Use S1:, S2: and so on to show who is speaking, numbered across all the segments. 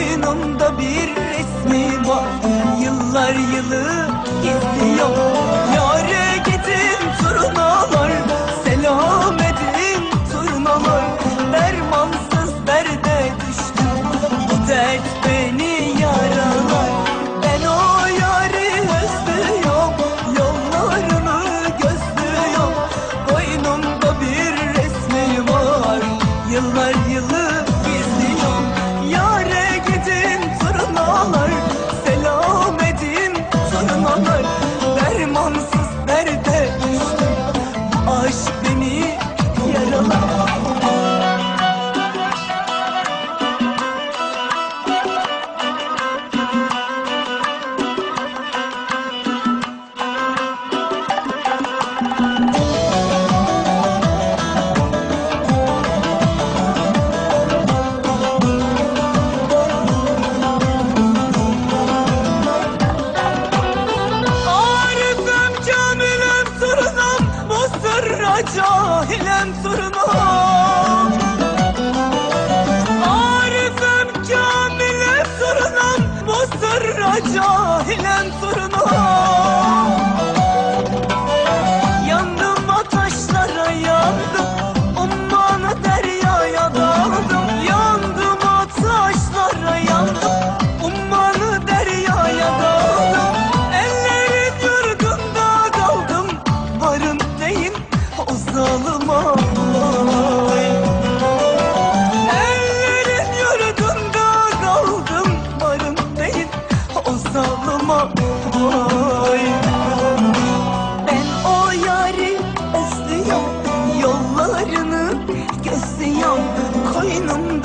S1: Koynumda bir resmi var. Yıllar yılı cahilem sorunum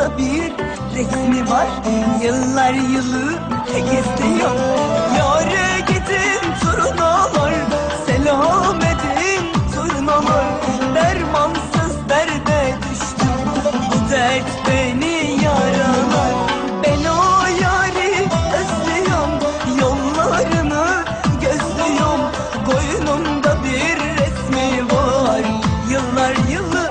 S1: Ortada bir resmi var. Yıllar yılı tek istiyor Yare gidin sorun olur Selam edin sorun olur Dermansız derde düştüm. Bu dert beni yaralar. Ben o yari özlüyorum. Yollarını gözlüyorum. Koynumda bir resmi var. Yıllar yılı